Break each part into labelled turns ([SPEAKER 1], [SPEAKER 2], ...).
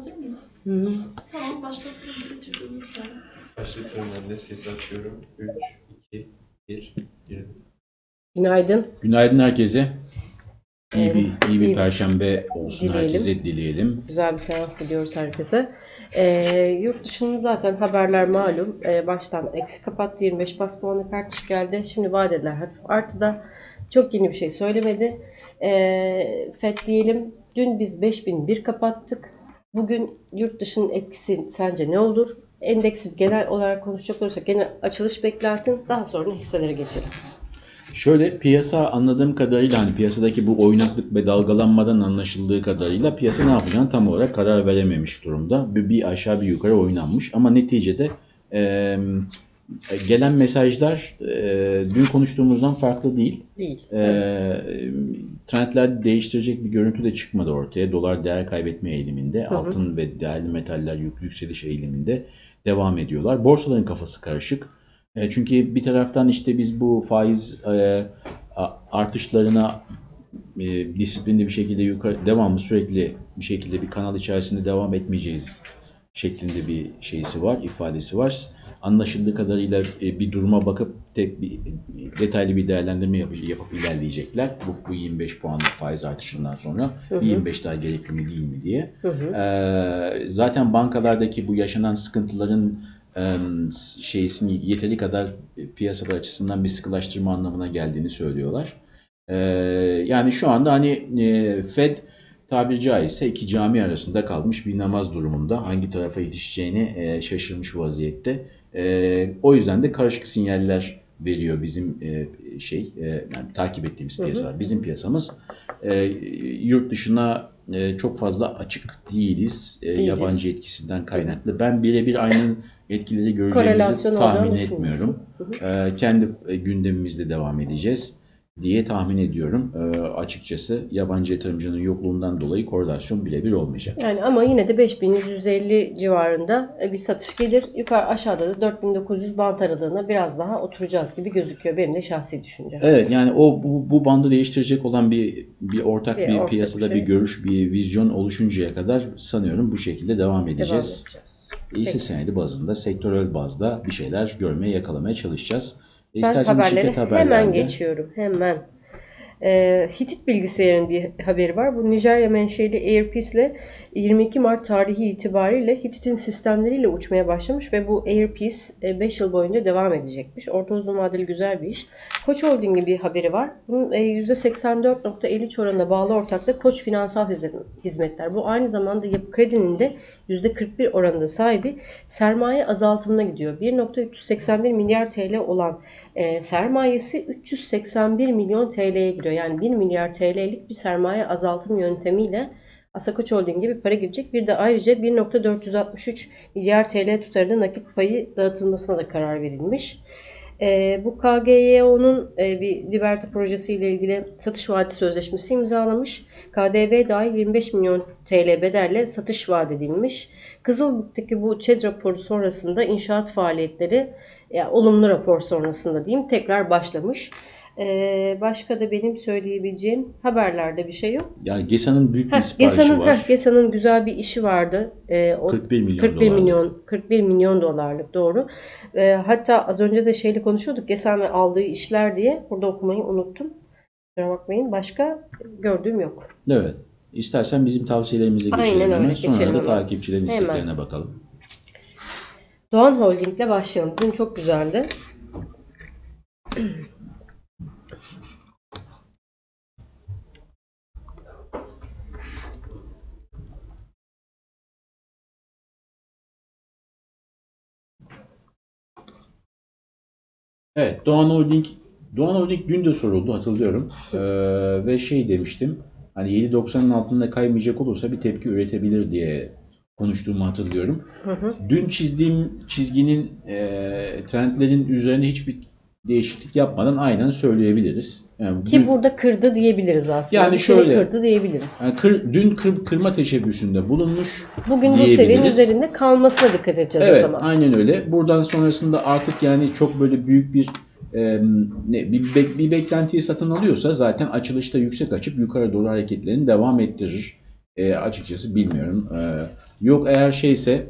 [SPEAKER 1] Hazır mıyız?
[SPEAKER 2] Hı hı.
[SPEAKER 1] Tamam lütfen.
[SPEAKER 3] Başlatıyorum ben de ses açıyorum. 3, 2, 1, 1.
[SPEAKER 2] Günaydın.
[SPEAKER 4] Günaydın herkese. Bir iyi bir
[SPEAKER 2] iyi bir-
[SPEAKER 4] perşembe olsun
[SPEAKER 2] Dileyelim.
[SPEAKER 4] herkese dileyelim.
[SPEAKER 2] Güzel bir seans diliyoruz herkese. Ee, yurt dışının zaten haberler malum. Ee, baştan eksi kapattı. 25 bas puanlık artış geldi. Şimdi vadeler hafif artıda. Çok yeni bir şey söylemedi. Ee, FED diyelim. Dün biz 5001 kapattık. Bugün yurt dışının etkisi sence ne olur? Endeksi genel olarak konuşacak olursak genel açılış beklentin daha sonra hisselere geçelim.
[SPEAKER 4] Şöyle piyasa anladığım kadarıyla hani piyasadaki bu oynaklık ve dalgalanmadan anlaşıldığı kadarıyla piyasa ne yapacağını tam olarak karar verememiş durumda. Bir, bir aşağı bir yukarı oynanmış ama neticede e, gelen mesajlar e, dün konuştuğumuzdan farklı değil.
[SPEAKER 2] Değil.
[SPEAKER 4] E, trendler değiştirecek bir görüntü de çıkmadı ortaya. Dolar değer kaybetme eğiliminde,
[SPEAKER 2] hı.
[SPEAKER 4] altın ve değerli metaller yük- yükseliş eğiliminde devam ediyorlar. Borsaların kafası karışık. E, çünkü bir taraftan işte biz bu faiz e, artışlarına e, disiplinli bir şekilde yukarı devamlı sürekli bir şekilde bir kanal içerisinde devam etmeyeceğiz şeklinde bir şeysi var, ifadesi var. Anlaşıldığı kadarıyla e, bir duruma bakıp tek bir detaylı bir değerlendirme yapıp, yapıp ilerleyecekler. Bu, bu 25 puanlık faiz artışından sonra
[SPEAKER 2] Hı hı.
[SPEAKER 4] bir 25 daha gerekli mi değil mi diye.
[SPEAKER 2] Hı hı.
[SPEAKER 4] Ee, zaten bankalardaki bu yaşanan sıkıntıların e, şeysini yeteri kadar piyasada açısından bir sıkılaştırma anlamına geldiğini söylüyorlar. Yani şu anda hani e, Fed tabiri caizse iki cami arasında kalmış bir namaz durumunda. Hangi tarafa yetişeceğini e, şaşırmış vaziyette. E, o yüzden de karışık sinyaller veriyor bizim e, şey e, yani takip ettiğimiz
[SPEAKER 2] Hı hı.
[SPEAKER 4] piyasalar. Bizim piyasamız e, yurt dışına e, çok fazla açık değiliz. E,
[SPEAKER 2] Değiliz.
[SPEAKER 4] yabancı etkisinden kaynaklı. Ben birebir aynı etkileri göreceğimizi tahmin etmiyorum.
[SPEAKER 2] düşünüyorsun.
[SPEAKER 4] E, kendi gündemimizde devam edeceğiz diye tahmin ediyorum. E, açıkçası yabancı yatırımcının yokluğundan dolayı korelasyon birebir olmayacak.
[SPEAKER 2] Yani ama yine de 5150 civarında e, bir satış gelir. Yukarı aşağıda da 4900 bant aralığına biraz daha oturacağız gibi gözüküyor. Benim de şahsi düşüncem.
[SPEAKER 4] Evet yani o bu, bu bandı değiştirecek olan bir bir ortak
[SPEAKER 2] Bir
[SPEAKER 4] bir,
[SPEAKER 2] ortak
[SPEAKER 4] piyasada
[SPEAKER 2] bir
[SPEAKER 4] bir,
[SPEAKER 2] şey.
[SPEAKER 4] görüş, bir vizyon oluşuncaya kadar sanıyorum bu şekilde devam
[SPEAKER 2] Devam
[SPEAKER 4] edeceğiz.
[SPEAKER 2] edeceğiz.
[SPEAKER 4] İyisi senedi bazında, sektörel bazda bir şeyler görmeye, yakalamaya çalışacağız.
[SPEAKER 2] Ben
[SPEAKER 4] İstersen
[SPEAKER 2] haberlere
[SPEAKER 4] şirket
[SPEAKER 2] hemen
[SPEAKER 4] haberlerinde.
[SPEAKER 2] geçiyorum. Hemen. Ee, Hitit Bilgisayar'ın bir haberi var. Bu Nijerya menşeli Airpeace ile 22 Mart tarihi itibariyle Hitit'in sistemleriyle uçmaya başlamış ve bu Airpeace 5 yıl boyunca devam edecekmiş. Orta uzun vadeli güzel bir iş. Koç Holding'in bir haberi var. Bunun e, %84.53 oranında bağlı ortaklık Koç Finansal Hizmet- Hizmetler. Bu aynı zamanda Yapı Kredi'nin de %41 oranında sahibi sermaye azaltımına gidiyor. 1.381 milyar TL olan e, sermayesi 381 milyon TL'ye giriyor. Yani 1 milyar TL'lik bir sermaye azaltım yöntemiyle Asakoç Holding'e bir para girecek. Bir de ayrıca 1.463 milyar TL tutarında nakit payı dağıtılmasına da karar verilmiş. E, bu KGYO'nun e, bir Liberta projesiyle ilgili satış vaadi sözleşmesi imzalamış. KDV dahil 25 milyon TL bedelle satış vaat edilmiş. Kızılburuk'taki bu ÇED raporu sonrasında inşaat faaliyetleri ya olumlu rapor sonrasında diyeyim tekrar başlamış. Ee, başka da benim söyleyebileceğim haberlerde bir şey yok.
[SPEAKER 4] Yani GESA'nın büyük bir
[SPEAKER 2] Heh,
[SPEAKER 4] siparişi
[SPEAKER 2] GESA'nın,
[SPEAKER 4] var.
[SPEAKER 2] GESA'nın güzel bir işi vardı. Ee, o
[SPEAKER 4] 41 milyon
[SPEAKER 2] 41
[SPEAKER 4] dolar.
[SPEAKER 2] milyon 41 milyon dolarlık doğru. Ee, hatta az önce de şeyle konuşuyorduk GESA'nın aldığı işler diye. Burada okumayı unuttum. Kusura bakmayın. Başka gördüğüm yok.
[SPEAKER 4] Evet. İstersen bizim tavsiyelerimize
[SPEAKER 2] Aynen
[SPEAKER 4] geçelim
[SPEAKER 2] öyle,
[SPEAKER 4] hemen. Sonra
[SPEAKER 2] geçelim
[SPEAKER 4] da takipçilerin isteklerine bakalım.
[SPEAKER 2] Doğan Holding'le başlayalım. Dün çok güzeldi.
[SPEAKER 4] Evet, Doğan Holding Doğan Holding dün de soruldu hatırlıyorum. Ee, ve şey demiştim. Hani 7.90'ın altında kaymayacak olursa bir tepki üretebilir diye konuştuğumu hatırlıyorum.
[SPEAKER 2] Hı hı.
[SPEAKER 4] Dün çizdiğim çizginin e, trendlerin üzerine hiçbir değişiklik yapmadan aynen söyleyebiliriz. Yani
[SPEAKER 2] Ki
[SPEAKER 4] dün-
[SPEAKER 2] burada kırdı diyebiliriz aslında.
[SPEAKER 4] Yani
[SPEAKER 2] Bir
[SPEAKER 4] şöyle-
[SPEAKER 2] kırdı diyebiliriz.
[SPEAKER 4] yani kır- dün kır- kırma teşebbüsünde bulunmuş.
[SPEAKER 2] Bugün bu seviyenin üzerinde kalmasına dikkat edeceğiz o
[SPEAKER 4] Evet,
[SPEAKER 2] zaman.
[SPEAKER 4] aynen öyle. Buradan sonrasında artık yani çok böyle büyük bir e, ne bir, bek- bir beklentiyi satın alıyorsa zaten açılışta yüksek açıp yukarı doğru hareketlerini devam ettirir. E, açıkçası bilmiyorum. E, Yok eğer şeyse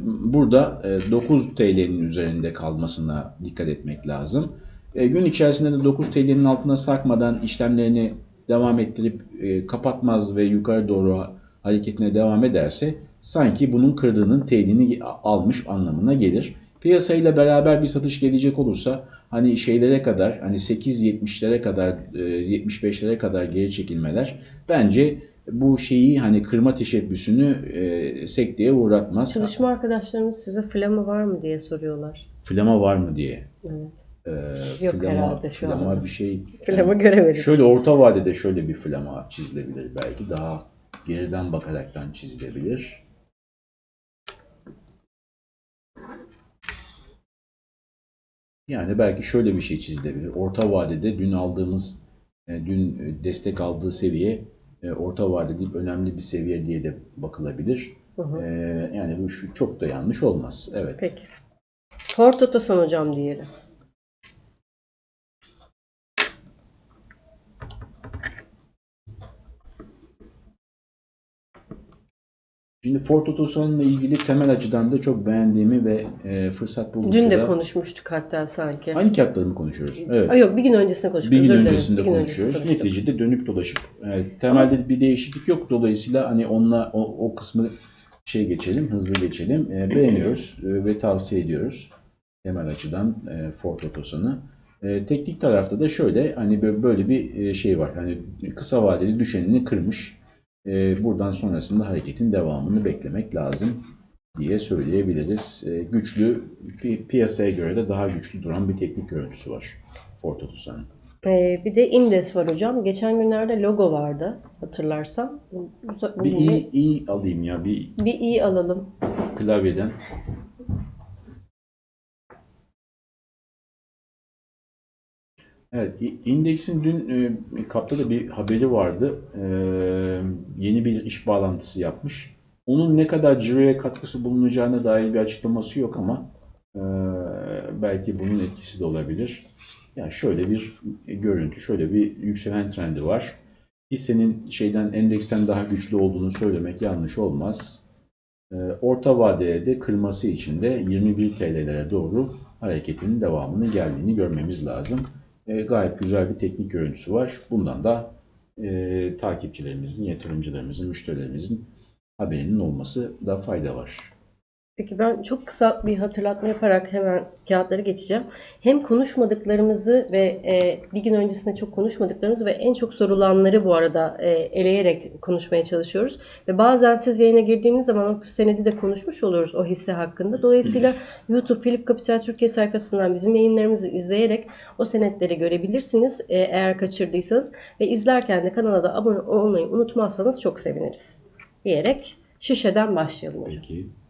[SPEAKER 4] burada e, 9 TL'nin üzerinde kalmasına dikkat etmek lazım. E, gün içerisinde de 9 TL'nin altına sarkmadan işlemlerini devam ettirip e, kapatmaz ve yukarı doğru hareketine devam ederse sanki bunun kırdığının teydini almış anlamına gelir. Piyasayla beraber bir satış gelecek olursa hani şeylere kadar hani 8.70'lere kadar e, 75'lere kadar geri çekilmeler bence bu şeyi hani kırma teşebbüsünü e, sekteye uğratmaz.
[SPEAKER 2] Çalışma arkadaşlarımız size flama var mı diye soruyorlar.
[SPEAKER 4] Flama var mı diye.
[SPEAKER 2] Evet.
[SPEAKER 4] Ee,
[SPEAKER 2] Yok
[SPEAKER 4] flama,
[SPEAKER 2] herhalde şu
[SPEAKER 4] flama
[SPEAKER 2] anda.
[SPEAKER 4] bir şey.
[SPEAKER 2] Flama göremedik.
[SPEAKER 4] Şöyle orta vadede şöyle bir flama çizilebilir belki. Daha geriden bakaraktan çizilebilir. Yani belki şöyle bir şey çizilebilir. Orta vadede dün aldığımız, e, dün destek aldığı seviye e, orta vadede önemli bir seviye diye de bakılabilir.
[SPEAKER 2] Hı hı.
[SPEAKER 4] E, Yani bu şu çok da yanlış olmaz. Evet.
[SPEAKER 2] Peki. Ford Otosan hocam diyelim.
[SPEAKER 4] Şimdi Ford Otosan'la ilgili temel açıdan da çok beğendiğimi ve e, fırsat buldukça
[SPEAKER 2] Dün de
[SPEAKER 4] da-
[SPEAKER 2] konuşmuştuk hatta sanki.
[SPEAKER 4] Aynı kağıtları mı konuşuyoruz? Evet.
[SPEAKER 2] Ay yok bir gün öncesinde konuştuk.
[SPEAKER 4] Bir gün
[SPEAKER 2] özür
[SPEAKER 4] öncesinde
[SPEAKER 2] Bir gün
[SPEAKER 4] konuşuyoruz.
[SPEAKER 2] öncesinde.
[SPEAKER 4] Neticede dönüp dolaşıp e, temelde bir değişiklik yok. Dolayısıyla hani onunla o, o kısmı şey geçelim, hızlı geçelim. E, beğeniyoruz e, ve tavsiye ediyoruz. Temel açıdan e, Ford Otosan'ı. E, teknik tarafta da şöyle hani bö- böyle bir e, şey var. Hani kısa vadeli düşenini kırmış. E, buradan sonrasında hareketin devamını beklemek lazım diye söyleyebiliriz. E, güçlü, pi- piyasaya göre de daha güçlü duran bir teknik görüntüsü var Ford Otosan'ın.
[SPEAKER 2] Ee, bir de Indes var hocam. Geçen günlerde logo vardı hatırlarsan.
[SPEAKER 4] Bir iyi, iyi alayım ya bir
[SPEAKER 2] bir iyi alalım.
[SPEAKER 4] klavyeden. Evet, indeksin dün e, kapta da bir haberi vardı. E, yeni bir iş bağlantısı yapmış. Onun ne kadar ciroya katkısı bulunacağına dair bir açıklaması yok ama e, belki bunun etkisi de olabilir. Yani şöyle bir görüntü, şöyle bir yükselen trendi var. Hissenin şeyden endeksten daha güçlü olduğunu söylemek yanlış olmaz. Ee, Orta vadede de kırması için de 21 TL'lere doğru hareketin devamını geldiğini görmemiz lazım. Ee, Gayet güzel bir teknik görüntüsü var. Bundan da e, takipçilerimizin, yatırımcılarımızın, müşterilerimizin haberinin olması da fayda var.
[SPEAKER 2] Peki ben çok kısa bir hatırlatma yaparak hemen kağıtları geçeceğim. Hem konuşmadıklarımızı ve e, bir gün öncesinde çok konuşmadıklarımızı ve en çok sorulanları bu arada e, eleyerek konuşmaya çalışıyoruz. Ve bazen siz yayına girdiğiniz zaman o senedi de konuşmuş oluyoruz o hisse hakkında. Dolayısıyla YouTube Philip Capital Türkiye sayfasından bizim yayınlarımızı izleyerek o senetleri görebilirsiniz e, eğer kaçırdıysanız. Ve izlerken de kanala da abone olmayı unutmazsanız çok seviniriz. Diyerek şişeden başlayalım hocam.
[SPEAKER 4] Peki.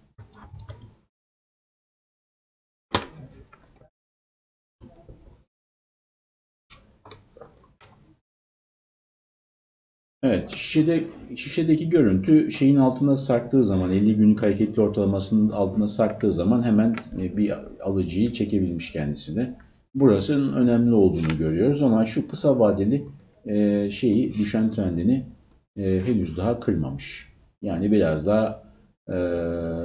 [SPEAKER 4] Evet, şişede, şişedeki görüntü şeyin altına sarktığı zaman, 50 günlük hareketli ortalamasının altına sarktığı zaman hemen e, bir alıcıyı çekebilmiş kendisine. Burasının önemli olduğunu görüyoruz ama şu kısa vadeli e, şeyi, düşen trendini e, henüz daha kırmamış. Yani biraz daha e,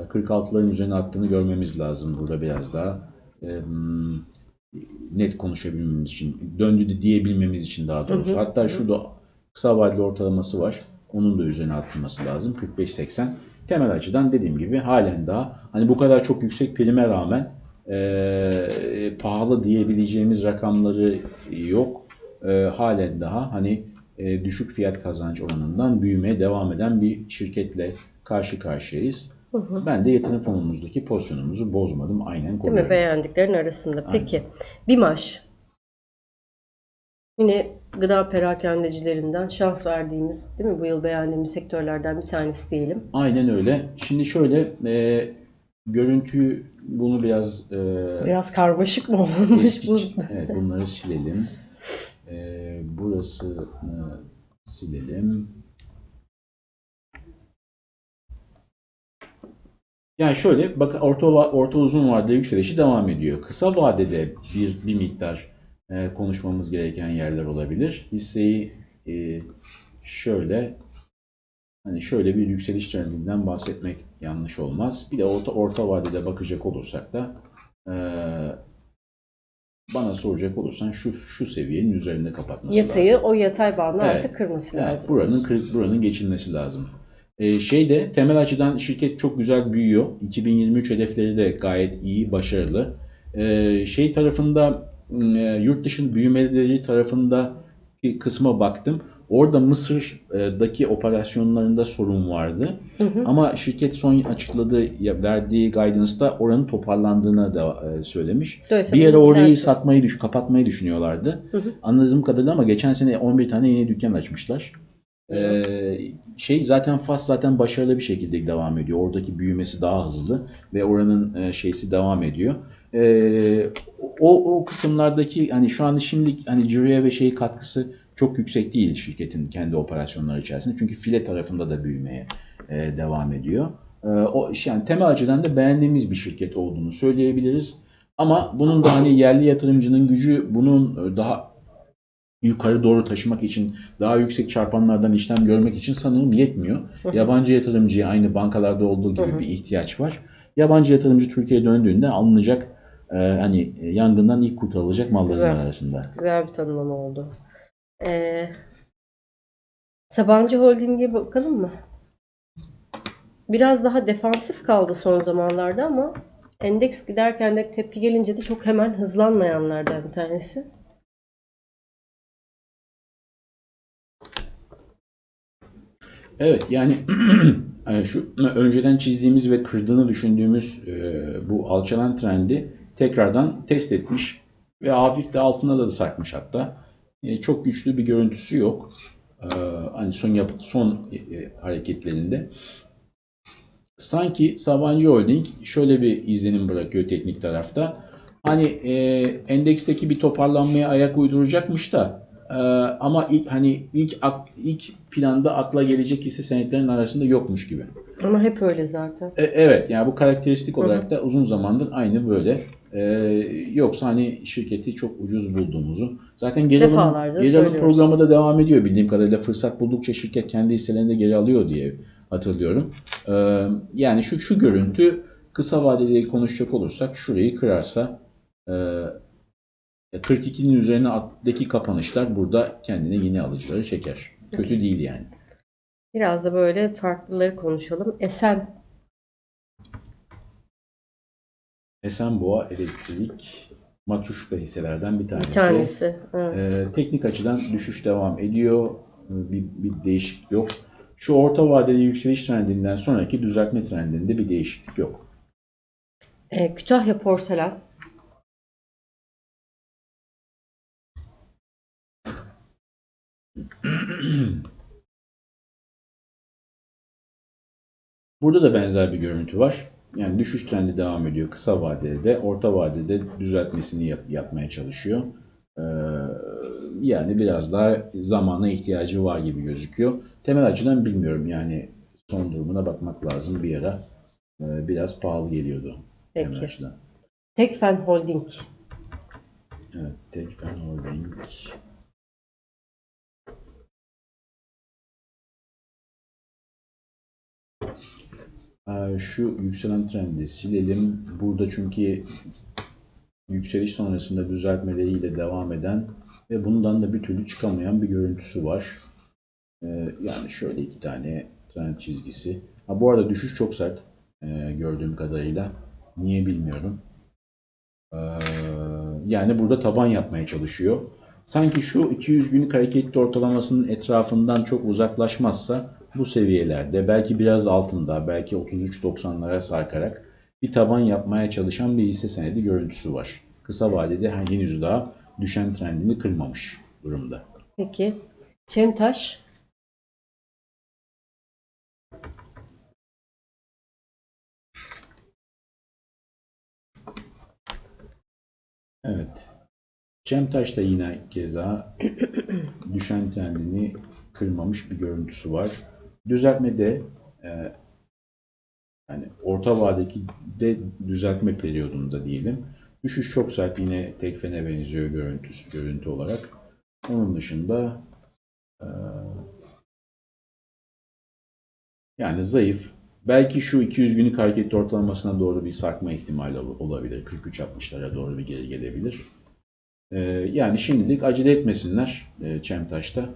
[SPEAKER 4] 46'ların üzerine attığını görmemiz lazım burada biraz daha e, net konuşabilmemiz için, döndü diyebilmemiz için daha doğrusu.
[SPEAKER 2] Hı hı,
[SPEAKER 4] Hatta şurada kısa vadeli ortalaması var. Onun da üzerine atılması lazım. 45-80. Temel açıdan dediğim gibi halen daha hani bu kadar çok yüksek prime rağmen e, pahalı diyebileceğimiz rakamları yok. E, halen daha hani e, düşük fiyat kazanç oranından büyümeye devam eden bir şirketle karşı karşıyayız.
[SPEAKER 2] Hı hı.
[SPEAKER 4] Ben de yatırım fonumuzdaki pozisyonumuzu bozmadım. Aynen
[SPEAKER 2] Değil mi?
[SPEAKER 4] koruyorum.
[SPEAKER 2] Beğendiklerin arasında.
[SPEAKER 4] Aynen.
[SPEAKER 2] Peki. Bimaş. Yine gıda perakendecilerinden şans verdiğimiz, değil mi? Bu yıl beğendiğimiz sektörlerden bir tanesi diyelim.
[SPEAKER 4] Aynen öyle. Şimdi şöyle e, görüntüyü bunu biraz e,
[SPEAKER 2] Biraz karmaşık mı olmuş bu?
[SPEAKER 4] evet, bunları silelim. E, burasını silelim. Yani şöyle bak orta orta uzun vadede yükselişi devam ediyor. Kısa vadede bir bir miktar e, konuşmamız gereken yerler olabilir. Hisseyi e, şöyle hani şöyle bir yükseliş trendinden bahsetmek yanlış olmaz. Bir de orta, orta vadede bakacak olursak da eee, bana soracak olursan şu şu seviyenin üzerinde kapatması
[SPEAKER 2] Yatayı
[SPEAKER 4] lazım.
[SPEAKER 2] o yatay bandı
[SPEAKER 4] Evet.
[SPEAKER 2] artık kırması
[SPEAKER 4] Evet,
[SPEAKER 2] lazım.
[SPEAKER 4] buranın kırık buranın geçilmesi lazım. Ee, şeyde temel açıdan şirket çok güzel büyüyor. 2023 hedefleri de gayet iyi, başarılı. Ee, şey tarafında e, yurt dışı büyümeleri tarafında bir kısma baktım. Orada Mısır'daki operasyonlarında sorun vardı.
[SPEAKER 2] Hı hı.
[SPEAKER 4] Ama şirket son açıkladığı, verdiği guidance'da oranın toparlandığını da e, söylemiş.
[SPEAKER 2] Dolayısıyla
[SPEAKER 4] Bir
[SPEAKER 2] bu
[SPEAKER 4] orayı
[SPEAKER 2] ileride-
[SPEAKER 4] satmayı, düş kapatmayı düşünüyorlardı.
[SPEAKER 2] Hı hı.
[SPEAKER 4] Anladığım kadarıyla ama geçen sene 11 tane yeni dükkan açmışlar. Ee, şey zaten Fas zaten başarılı bir şekilde devam ediyor. Oradaki büyümesi daha hızlı ve oranın e, şeysi devam ediyor. Ee, o o kısımlardaki hani şu anda şimdilik hani ciriye ve şey katkısı çok yüksek değil şirketin kendi operasyonları içerisinde. Çünkü file tarafında da büyümeye e, devam ediyor. Ee, o yani temel açıdan da beğendiğimiz bir şirket olduğunu söyleyebiliriz. Ama bunun da hani yerli yatırımcının gücü bunun e, daha yukarı doğru taşımak için daha yüksek çarpanlardan işlem görmek için sanırım yetmiyor. Yabancı yatırımcıya aynı bankalarda olduğu gibi bir ihtiyaç var. Yabancı yatırımcı Türkiye'ye döndüğünde alınacak e, hani e, yangından ilk kurtarılacak malların arasında.
[SPEAKER 2] Güzel bir tanımlama oldu. Ee, Sabancı Holding'e bakalım mı? Biraz daha defansif kaldı son zamanlarda ama endeks giderken de tepki gelince de çok hemen hızlanmayanlardan bir tanesi.
[SPEAKER 4] Evet yani e, şu önceden çizdiğimiz ve kırdığını düşündüğümüz e, bu alçalan trendi tekrardan test etmiş ve hafif de altına da sarkmış hatta. E, Çok güçlü bir görüntüsü yok. E, Hani son yap son e, hareketlerinde. Sanki Sabancı Holding şöyle bir izlenim bırakıyor teknik tarafta. Hani e, endeksteki bir toparlanmaya ayak uyduracakmış da ee, ama ilk hani ilk ak- ilk planda akla gelecek hisse senetlerinin arasında yokmuş gibi.
[SPEAKER 2] Ama hep öyle zaten.
[SPEAKER 4] E, evet yani bu karakteristik olarak da uzun zamandır aynı böyle. Ee, yoksa hani şirketi çok ucuz bulduğumuzu. Zaten geri alım, geri alım programı da devam ediyor bildiğim kadarıyla. Fırsat buldukça şirket kendi hisselerini de geri alıyor diye hatırlıyorum. Ee, yani şu şu görüntü kısa vadeli konuşacak olursak şurayı kırarsa e, 42'nin üzerine attaki kapanışlar burada kendine yeni alıcıları çeker. Kötü değil yani.
[SPEAKER 2] Biraz da böyle farklıları konuşalım. Esen
[SPEAKER 4] Esenboğa Elektrik matruşka hisselerden bir
[SPEAKER 2] bir
[SPEAKER 4] tanesi.
[SPEAKER 2] tanesi. Evet.
[SPEAKER 4] Ee, teknik açıdan düşüş devam ediyor. Ee, Bir, bir değişiklik yok. Şu orta vadeli yükseliş trendinden sonraki düzeltme trendinde bir değişiklik yok.
[SPEAKER 2] Ee, Kütahya Porselen.
[SPEAKER 4] Burada da benzer bir görüntü var. Yani düşüş trendi devam ediyor. Kısa vadede de, orta vadede düzeltmesini yap- yapmaya çalışıyor. Ee, yani biraz daha zamana ihtiyacı var gibi gözüküyor. Temel açıdan bilmiyorum yani son durumuna bakmak lazım bir ara. Ee, biraz pahalı geliyordu temel
[SPEAKER 2] Peki.
[SPEAKER 4] açıdan.
[SPEAKER 2] Tekfen Holding.
[SPEAKER 4] Evet, Tekfen Holding. Şu yükselen trendi silelim. Burada çünkü yükseliş sonrasında düzeltmeleriyle devam eden ve bundan da bir türlü çıkamayan bir görüntüsü var. Ee, Yani şöyle iki tane trend çizgisi. Ha, bu arada düşüş çok sert ee, gördüğüm kadarıyla. Niye bilmiyorum. Ee, Yani burada taban yapmaya çalışıyor. Sanki şu 200 günlük hareketli ortalamasının etrafından çok uzaklaşmazsa bu seviyelerde belki biraz altında belki 33.90'lara sarkarak bir taban yapmaya çalışan bir hisse senedi görüntüsü var. Kısa vadede henüz daha düşen trendini kırmamış durumda.
[SPEAKER 2] Peki. Çemtaş.
[SPEAKER 4] Evet. Cemtaş da yine keza düşen trendini kırmamış bir görüntüsü var. Düzeltmede e, yani orta vadedeki de düzeltme periyodunda diyelim. Düşüş çok sert yine tekfene benziyor görüntüsü görüntü olarak. Onun dışında e, Yani zayıf. Belki şu 200 günlük hareketli ortalamasına doğru bir sarkma ihtimali ol- olabilir. 43-60'lara doğru bir geri gelebilir. Ee, yani şimdilik acele etmesinler e, Çemtaş'ta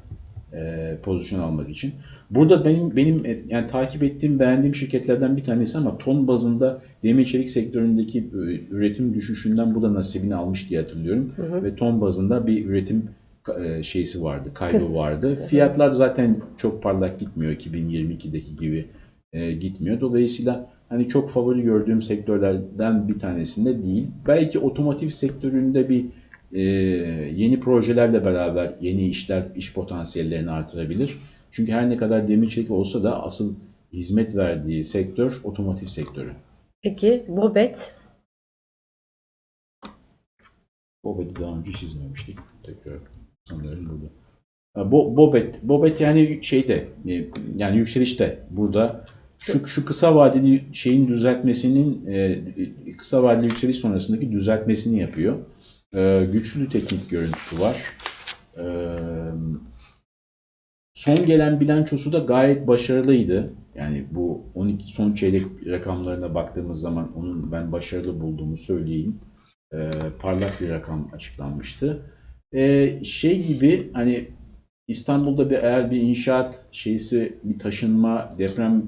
[SPEAKER 4] e, pozisyon almak için. Burada benim benim e, yani takip ettiğim, beğendiğim şirketlerden bir tanesi ama ton bazında demir çelik sektöründeki e, üretim düşüşünden bu da nasibini almış diye hatırlıyorum.
[SPEAKER 2] Hı hı.
[SPEAKER 4] Ve ton bazında bir üretim e, şeysi vardı, kaybı
[SPEAKER 2] Kız.
[SPEAKER 4] vardı. Fiyatlar zaten çok parlak gitmiyor 2022'deki gibi e, gitmiyor. Dolayısıyla hani çok favori gördüğüm sektörlerden bir tanesinde değil. Belki otomotiv sektöründe bir e, yeni projelerle beraber yeni işler, iş potansiyellerini artırabilir. Çünkü her ne kadar demir çelik olsa da asıl hizmet verdiği sektör otomotiv sektörü.
[SPEAKER 2] Peki Bobet
[SPEAKER 4] Bobet'i daha önce çizmemiştik. Tekrar sanıyorum burada. Bo, Bobet, Bobet yani şeyde, e, yani yükselişte burada şu, şu kısa vadeli şeyin düzeltmesinin e, kısa vadeli yükseliş sonrasındaki düzeltmesini yapıyor. E, güçlü teknik görüntüsü var. E, son gelen bilançosu da gayet başarılıydı. Yani bu 12 son çeyrek rakamlarına baktığımız zaman onun ben başarılı bulduğumu söyleyeyim e, parlak bir rakam açıklanmıştı. E, şey gibi hani İstanbul'da bir eğer bir inşaat şeysi bir taşınma deprem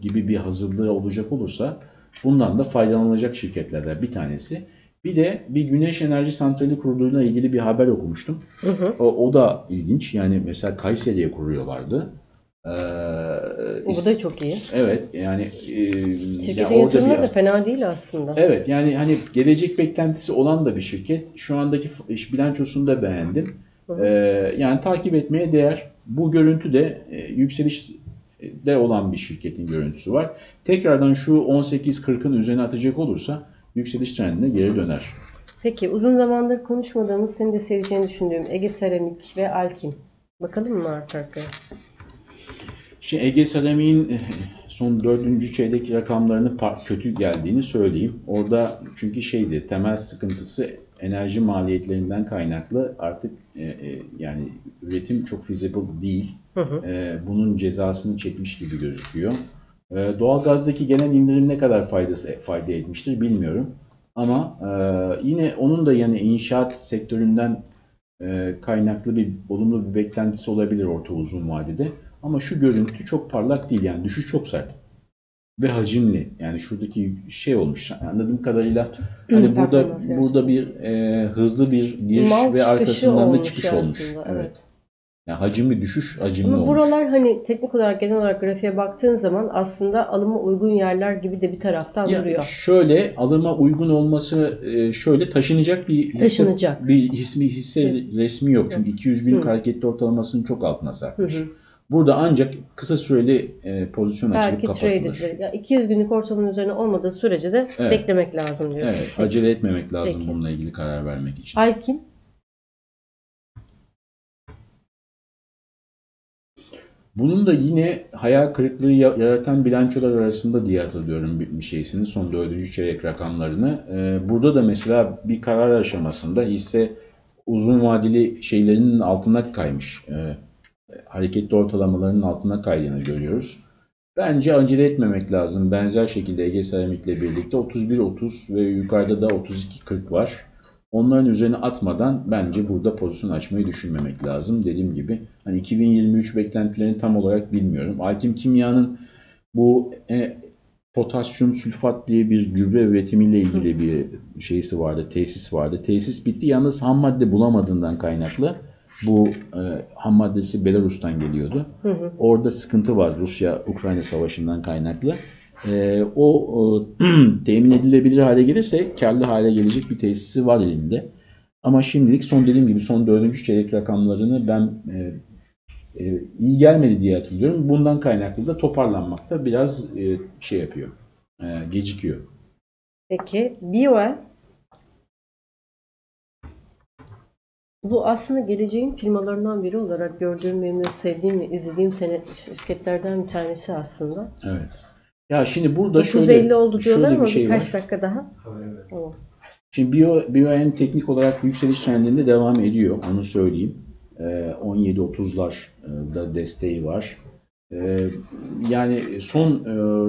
[SPEAKER 4] gibi bir hazırlığı olacak olursa bundan da faydalanacak şirketlerden bir tanesi. Bir de bir güneş enerji santrali kurduğuyla ilgili bir haber okumuştum.
[SPEAKER 2] Hı hı.
[SPEAKER 4] O, o da ilginç. Yani mesela Kayseri'ye kuruyorlardı. Ee,
[SPEAKER 2] bu da çok iyi.
[SPEAKER 4] evet yani e,
[SPEAKER 2] Şirketin
[SPEAKER 4] orada
[SPEAKER 2] yatırımları da fena değil aslında.
[SPEAKER 4] Evet yani hani gelecek beklentisi olan da bir şirket. Şu andaki iş bilançosunu da beğendim.
[SPEAKER 2] Hı hı.
[SPEAKER 4] Ee, yani takip etmeye değer. Bu görüntü de e, yükselişte olan bir şirketin görüntüsü var. Tekrardan şu 18.40'ın üzerine atacak olursa yükseliş trendine geri döner.
[SPEAKER 2] Peki uzun zamandır konuşmadığımız senin de seveceğini düşündüğüm Ege Seramik ve Alkim. Bakalım mı arka arkaya?
[SPEAKER 4] Şimdi Ege Seramik'in eh, son dördüncü çeyrek rakamlarını par- kötü geldiğini söyleyeyim. Orada çünkü şeydi temel sıkıntısı enerji maliyetlerinden kaynaklı artık e, e, yani üretim çok feasible değil.
[SPEAKER 2] Hı hı.
[SPEAKER 4] E, bunun cezasını çekmiş gibi gözüküyor. E, doğalgazdaki gelen indirim ne kadar faydası fayda etmiştir bilmiyorum. Ama e, yine onun da yani inşaat sektöründen e, kaynaklı bir olumlu bir beklentisi olabilir orta uzun vadede. Ama şu görüntü çok parlak değil yani düşüş çok sert ve hacimli. Yani şuradaki şey olmuş anladığım kadarıyla hani burada burada bir e, hızlı bir giriş
[SPEAKER 2] Mal
[SPEAKER 4] ve arkasından da çıkış olmuş.
[SPEAKER 2] aslında,
[SPEAKER 4] Evet.
[SPEAKER 2] evet.
[SPEAKER 4] Yani hacimli düşüş, hacimli
[SPEAKER 2] Ama
[SPEAKER 4] olmuş.
[SPEAKER 2] buralar hani teknik olarak genel olarak grafiğe baktığın zaman aslında alıma uygun yerler gibi de bir taraftan
[SPEAKER 4] Ya
[SPEAKER 2] duruyor.
[SPEAKER 4] şöyle alıma uygun olması e, şöyle taşınacak bir hisse,
[SPEAKER 2] Taşınacak.
[SPEAKER 4] bir hisse, hisse resmi yok. Çünkü 200 günlük
[SPEAKER 2] Hı.
[SPEAKER 4] hareketli ortalamasının çok altına
[SPEAKER 2] Hı
[SPEAKER 4] sarkmış.
[SPEAKER 2] hı.
[SPEAKER 4] Burada ancak kısa süreli e, pozisyon açılıp
[SPEAKER 2] Belki trade
[SPEAKER 4] kapatılır.
[SPEAKER 2] edilir. Ya 200 günlük ortalamanın üzerine olmadığı sürece de
[SPEAKER 4] Evet.
[SPEAKER 2] beklemek lazım diyorsun.
[SPEAKER 4] Evet,
[SPEAKER 2] Peki.
[SPEAKER 4] acele etmemek lazım
[SPEAKER 2] Peki.
[SPEAKER 4] bununla ilgili karar vermek için.
[SPEAKER 2] Alkim
[SPEAKER 4] Bunun da yine hayal kırıklığı ya- yaratan bilançolar arasında diye hatırlıyorum bir, bir şeysini, son dördüncü çeyrek rakamlarını. Ee, burada da mesela bir karar aşamasında hisse uzun vadeli şeylerinin altına kaymış. Ee, hareketli ortalamalarının altına kaydığını görüyoruz. Bence acele etmemek lazım. Benzer şekilde Ege Seramik'le birlikte 31-30 ve yukarıda da 32-40 var. Onların üzerine atmadan bence burada pozisyon açmayı düşünmemek lazım. Dediğim gibi hani 2023 beklentilerini tam olarak bilmiyorum. Alkim Kimya'nın bu e, potasyum sülfat diye bir gübre üretimiyle ilgili bir şeysi vardı, tesis vardı. Tesis bitti. Yalnız ham madde bulamadığından kaynaklı bu e, ham maddesi Belarus'tan geliyordu.
[SPEAKER 2] Hı hı.
[SPEAKER 4] Orada sıkıntı var Rusya-Ukrayna savaşından kaynaklı. Ee, o, o temin edilebilir hale gelirse karlı hale gelecek bir tesisi var elinde. Ama şimdilik son dediğim gibi son dördüncü çeyrek rakamlarını ben e, e, iyi gelmedi diye hatırlıyorum. Bundan kaynaklı da toparlanmakta biraz e, şey yapıyor, e, gecikiyor.
[SPEAKER 2] Peki BioL bu aslında geleceğin firmalarından biri olarak gördüğüm, benim de sevdiğim ve izlediğim senet şirketlerden bir tanesi aslında.
[SPEAKER 4] Evet. Ya şimdi burada
[SPEAKER 2] 950
[SPEAKER 4] şöyle,
[SPEAKER 2] oldu diyorlar
[SPEAKER 4] şöyle
[SPEAKER 2] ama
[SPEAKER 4] bir şey
[SPEAKER 2] birkaç
[SPEAKER 4] var.
[SPEAKER 2] dakika daha.
[SPEAKER 3] Evet.
[SPEAKER 4] Şimdi Bio, BioN teknik olarak yükseliş trendinde devam ediyor. Onu söyleyeyim. Ee, 17.30'lar e, da desteği var. Ee, yani son e,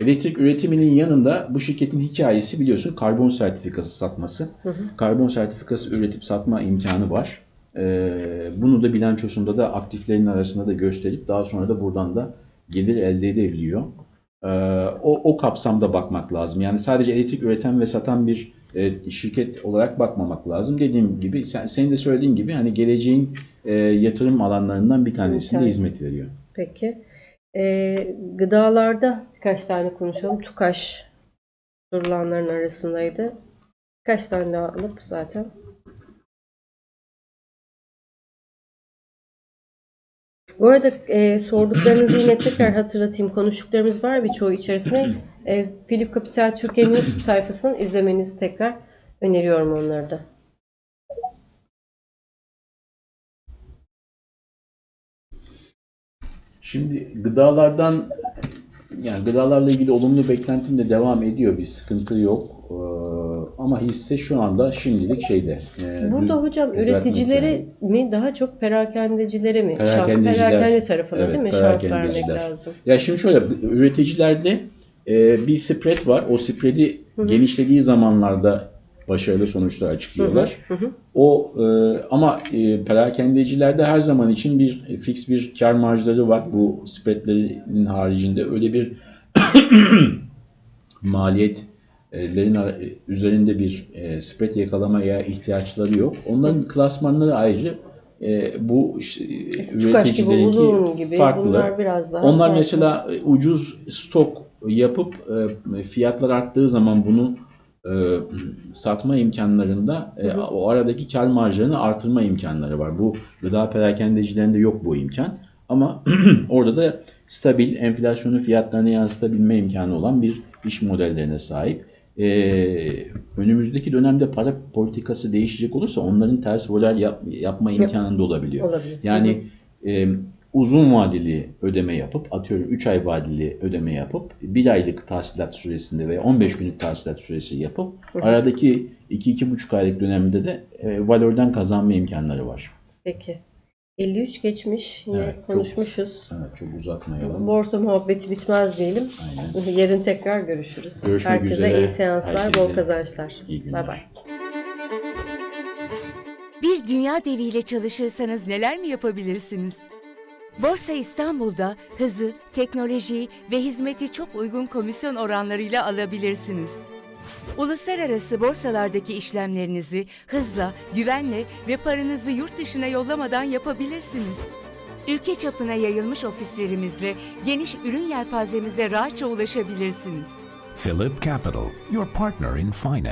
[SPEAKER 4] elektrik üretiminin yanında bu şirketin hikayesi biliyorsun karbon sertifikası satması.
[SPEAKER 2] Hı hı.
[SPEAKER 4] Karbon sertifikası üretip satma imkanı var. Ee, bunu da bilançosunda da aktiflerin arasında da gösterip daha sonra da buradan da gelir elde edebiliyor. Ee, o, o kapsamda bakmak lazım. Yani sadece elektrik üreten ve satan bir e, şirket olarak bakmamak lazım. Dediğim gibi, sen, senin de söylediğin gibi hani geleceğin e, yatırım alanlarından bir tanesinde
[SPEAKER 2] tanesi.
[SPEAKER 4] hizmet veriyor.
[SPEAKER 2] Peki. Ee, gıdalarda birkaç tane konuşalım. TUKAŞ sorulanların arasındaydı. Birkaç tane daha alıp zaten. Bu arada e, sorduklarınızı yine tekrar hatırlatayım. Konuştuklarımız var birçoğu içerisinde. E, Philip Capital Türkiye'nin YouTube sayfasını izlemenizi tekrar öneriyorum onları da.
[SPEAKER 4] Şimdi gıdalardan yani gıdalarla ilgili olumlu beklentim de devam ediyor. Bir sıkıntı yok. Ee, ama hisse şu anda şimdilik şeyde. e,
[SPEAKER 2] Burada hocam
[SPEAKER 4] düzeltmek
[SPEAKER 2] üreticileri
[SPEAKER 4] yani.
[SPEAKER 2] mi daha çok perakendecilere mi?
[SPEAKER 4] Perakendeciler.
[SPEAKER 2] Perakende tarafına
[SPEAKER 4] Evet,
[SPEAKER 2] değil mi? Şans vermek lazım.
[SPEAKER 4] Ya şimdi şöyle üreticilerde e, bir spread var. O spread'i
[SPEAKER 2] Hı hı.
[SPEAKER 4] genişlediği zamanlarda başarılı sonuçlar açıklıyorlar.
[SPEAKER 2] Hı hı.
[SPEAKER 4] O e, ama e, perakendecilerde her zaman için bir e, fix bir kar marjları var. Bu spreadlerin haricinde öyle bir maliyetlerin ar- üzerinde bir e, spread yakalamaya ihtiyaçları yok. Onların klasmanları ayrı. E, bu işte, e,
[SPEAKER 2] gibi
[SPEAKER 4] farklı.
[SPEAKER 2] bunlar biraz daha
[SPEAKER 4] Onlar
[SPEAKER 2] farklı.
[SPEAKER 4] mesela e, ucuz stok yapıp e, fiyatlar arttığı zaman bunu e, satma imkanlarında e,
[SPEAKER 2] Hı hı.
[SPEAKER 4] o aradaki kar marjlarını artırma imkanları var. Bu gıda perakendecilerinde yok bu imkan. Ama orada da stabil enflasyonu fiyatlarına yansıtabilme imkanı olan bir iş modellerine sahip. E, önümüzdeki dönemde para politikası değişecek olursa onların ters volal yap- yapma imkanında olabiliyor.
[SPEAKER 2] olabilir.
[SPEAKER 4] Yani e, uzun vadeli ödeme yapıp atıyorum 3 ay vadeli ödeme yapıp 1 aylık tahsilat süresinde veya 15 günlük tahsilat süresi yapıp
[SPEAKER 2] Hı hı.
[SPEAKER 4] aradaki 2-2,5 aylık dönemde de e, valörden kazanma imkanları var.
[SPEAKER 2] Peki. 53 geçmiş. Yine
[SPEAKER 4] Evet, çok-
[SPEAKER 2] konuşmuşuz.
[SPEAKER 4] Evet çok uzatmayalım.
[SPEAKER 2] Borsa muhabbeti bitmez diyelim.
[SPEAKER 4] Aynen.
[SPEAKER 2] Yarın tekrar görüşürüz.
[SPEAKER 4] Görüşmek
[SPEAKER 2] Herkese
[SPEAKER 4] üzere.
[SPEAKER 2] iyi seanslar,
[SPEAKER 4] Herkese
[SPEAKER 2] bol kazançlar.
[SPEAKER 4] iyi günler.
[SPEAKER 2] Bay bay.
[SPEAKER 5] Bir dünya deviyle çalışırsanız neler mi yapabilirsiniz? Borsa İstanbul'da hızı, teknolojiyi ve hizmeti çok uygun komisyon oranlarıyla alabilirsiniz. Uluslararası borsalardaki işlemlerinizi hızla, güvenle ve paranızı yurt dışına yollamadan yapabilirsiniz. Ülke çapına yayılmış ofislerimizle geniş ürün yelpazemize rahatça ulaşabilirsiniz.
[SPEAKER 6] Philip Capital, your partner in finance.